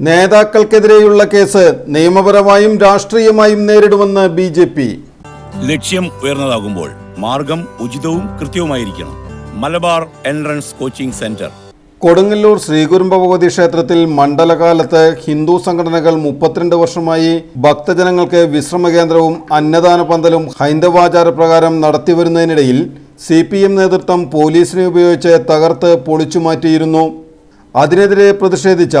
നേതാക്കൾക്കെതിരെയുള്ള case നിയമപരമായും രാഷ്ട്രീയമായും നേരിടുമെന്ന് B J P. ലക്ഷ്യം ഉയർന്നതാകുമ്പോൾ മാർഗം ഉചിതവും കൃത്യവുമായിരിക്കണം. Malabar entrance coaching centre. Kodungallur Sreekurumba Bhagavathi ക്ഷേത്രത്തിൽ മണ്ഡലകാലത്ത് ഹിന്ദു സംഘടനകൾ മുപ്പത്തിരണ്ട് വർഷമായി ഭക്തജനങ്ങൾക്ക് വിശ്രമ കേന്ദ്രവും അന്നദാന പന്തലും ഹൈന്ദവാചാര പ്രകാരം നടത്തിവരുന്നതിനിടയിൽ സി പി എം നേതൃത്വം പോലീസിനെ ഉപയോഗിച്ച് തകർത്ത് പൊളിച്ചു മാറ്റിയിരുന്നു അതിനെതിരെ പ്രതിഷേധിച്ച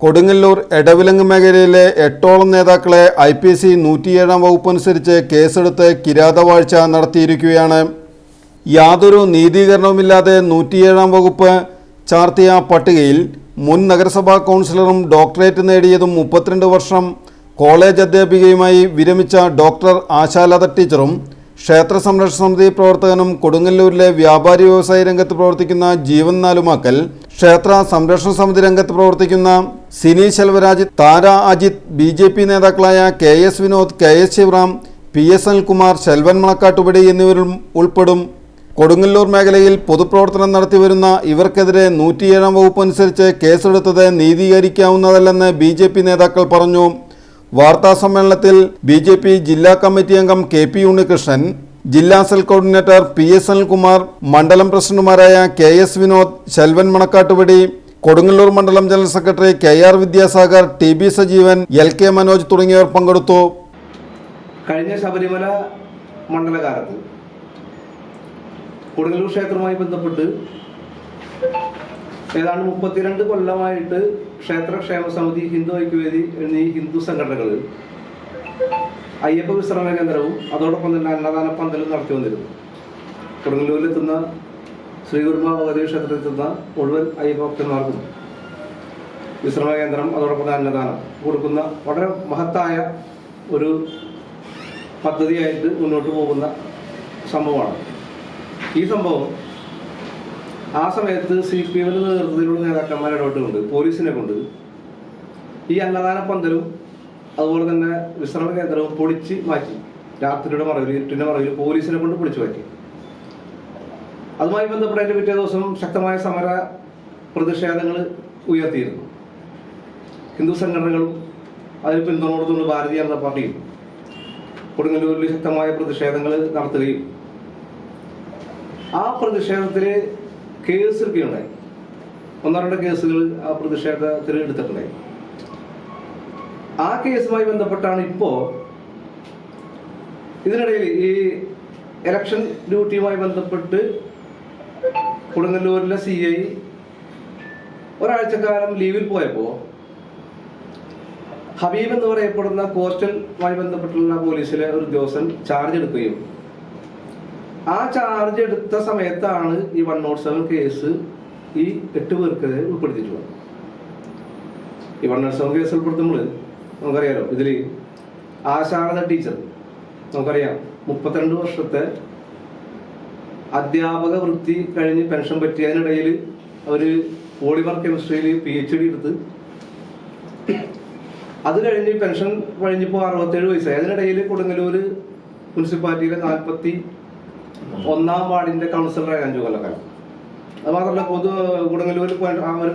കൊടുങ്ങല്ലൂർ എടവിലങ്ങ് മേഖലയിലെ എട്ടോളം നേതാക്കളെ ഐ പി സി നൂറ്റിയേഴാം വകുപ്പനുസരിച്ച് കേസെടുത്ത് കിരാതവാഴ്ച നടത്തിയിരിക്കുകയാണ്. യാതൊരു നീതീകരണവുമില്ലാതെ നൂറ്റിയേഴാം വകുപ്പ് ചാർത്തിയ പട്ടികയിൽ മുൻ നഗരസഭാ കൗൺസിലറും ഡോക്ടറേറ്റ് നേടിയതും മുപ്പത്തിരണ്ട് വർഷം കോളേജ് അധ്യാപികയുമായി വിരമിച്ച ഡോക്ടർ ആശാലത ടീച്ചറും ക്ഷേത്ര സംരക്ഷണ സമിതി പ്രവർത്തകനും കൊടുങ്ങല്ലൂരിലെ വ്യാപാരി വ്യവസായ രംഗത്ത് പ്രവർത്തിക്കുന്ന ജീവൻ നാലുമാക്കൽ ക്ഷേത്ര സംരക്ഷണ സമിതി രംഗത്ത് പ്രവർത്തിക്കുന്ന Sini Selvaraj Thara Ajith B J P നേതാക്കളായ K S Vinod K S Sivaram P S Anilkumar Selvan Manakkattupadi എന്നിവരും ഉൾപ്പെടും. കൊടുങ്ങല്ലൂർ മേഖലയിൽ പൊതുപ്രവർത്തനം നടത്തിവരുന്ന ഇവർക്കെതിരെ നൂറ്റിയേഴാം വകുപ്പ് അനുസരിച്ച് കേസെടുത്തത് നീതീകരിക്കാവുന്നതല്ലെന്ന് ബി ജെ പി നേതാക്കൾ പറഞ്ഞു. വാർത്താസമ്മേളനത്തിൽ ബി ജെ പി ജില്ലാ കമ്മിറ്റി അംഗം കെ പി ഉണ്ണികൃഷ്ണൻ ജില്ലാ cell coordinator P S Anilkumar മണ്ഡലം പ്രസിഡന്റുമാരായ കെ എസ് വിനോദ് ശെൽവൻ മണക്കാട്ടുപടി കൊടുങ്ങല്ലൂർ മണ്ഡലം general secretary K R Vidyasagar T B Sajeevan L K Manoj തുടങ്ങിയവർ പങ്കെടുത്തു. കഴിഞ്ഞ ശബരിമല മണ്ഡലകാലത്ത് കൊടുങ്ങല്ലൂർ ക്ഷേത്രവുമായി ബന്ധപ്പെട്ട് ഏതാണ്ട് മുപ്പത്തിരണ്ട് കൊല്ലമായിട്ട് ക്ഷേത്ര ക്ഷേമ സമിതി ഹിന്ദു ഐക്യവേദി എന്നീ ഹിന്ദു സംഘടനകൾ അയ്യപ്പ വിശ്രമ കേന്ദ്രവും അതോടൊപ്പം തന്നെ അന്നദാന പന്തലും നടത്തി വന്നിരുന്നു. കൊടുങ്ങല്ലൂരിലെത്തുന്ന ശ്രീകുരുമ ഭഗവതി ക്ഷേത്രത്തിലെത്തുന്ന മുഴുവൻ അയ്യപ്പ ഭക്തന്മാർക്കും വിശ്രമ കേന്ദ്രം അതോടൊപ്പം തന്നെ അന്നദാനം കൊടുക്കുന്ന വളരെ മഹത്തായ ഒരു പദ്ധതിയായിട്ട് മുന്നോട്ട് പോകുന്ന സംഭവമാണ്. ഈ സംഭവം ആ സമയത്ത് സി പി എമ്മിന്റെ നേതൃത്വത്തിലുള്ള നേതാക്കന്മാർ ഇടപെട്ടുകൊണ്ട് പോലീസിനെ കൊണ്ട് ഈ അന്നദാന പന്തലും അതുപോലെ തന്നെ വിശ്രമ കേന്ദ്രവും പൊളിച്ച് മാറ്റി. രാത്രിയുടെ മറവിൽ ഇരുട്ടിന്റെ മറവിൽ പോലീസിനെ കൊണ്ട് പൊളിച്ചു മാറ്റി. അതുമായി ബന്ധപ്പെട്ട് അതിന്റെ പിറ്റേ ദിവസം ശക്തമായ സമര പ്രതിഷേധങ്ങൾ ഉയർത്തിയിരുന്നു. ഹിന്ദു സംഘടനകളും അതിൽ പിന്തുണ കൊടുത്തുകൊണ്ട് ഭാരതീയ ജനതാ പാർട്ടിയും കൊടുങ്ങല്ലൂരിൽ ശക്തമായ പ്രതിഷേധങ്ങൾ നടത്തുകയും ആ പ്രതിഷേധത്തിൽ കേസ് എടുക്കുകയുണ്ടായി ഒന്നോ കേസുകൾ ആ പ്രതിഷേധത്തിൽ എടുത്തിട്ടുണ്ടായി. ആ കേസുമായി ബന്ധപ്പെട്ടാണ് ഇപ്പോ ഇതിനിടയിൽ ഈ ഇലക്ഷൻ ഡ്യൂട്ടിയുമായി ബന്ധപ്പെട്ട് കൊടുങ്ങല്ലൂരിലെ സി ഐ ഒരാഴ്ചക്കാലം ലീവിൽ പോയപ്പോൾ ഹബീബ് എന്ന് പറയപ്പെടുന്ന കോസ്റ്റലുമായി ബന്ധപ്പെട്ടുള്ള പോലീസിലെ ഒരു ഉദ്യോഗസ്ഥൻ ചാർജ് എടുക്കുകയും ആ ചാർജ് എടുത്ത സമയത്താണ് ഈ വൺ നോട്ട് സെവൻ കേസ് ഈ എട്ട് പേർക്കെതിരെ ഉൾപ്പെടുത്തിയിട്ടുള്ളത്. ഈ വൺ നോട്ട് സെവൻ കേസ് ഉൾപ്പെടുത്തുമ്പോൾ നമുക്കറിയാലോ ഇതിൽ ആശാരദ ടീച്ചർ നമുക്കറിയാം മുപ്പത്തിരണ്ട് വർഷത്തെ അധ്യാപക വൃത്തി കഴിഞ്ഞ് പെൻഷൻ പറ്റിയതിനിടയിൽ അവർ പോളിമർ കെമിസ്ട്രിയിൽ പി എച്ച് ഡി എടുത്ത്. അത് കഴിഞ്ഞ് പെൻഷൻ കഴിഞ്ഞപ്പോൾ അറുപത്തേഴ് വയസ്സായി. അതിനിടയിൽ കൊടുങ്ങല്ലൂർ മുനിസിപ്പാലിറ്റിയിലെ നാൽപ്പത്തി ഒന്നാം വാർഡിന്റെ കൗൺസിലറായി അഞ്ചു കൊല്ലക്കാലം അത് മാത്രമല്ല പൊതു ആ അവർ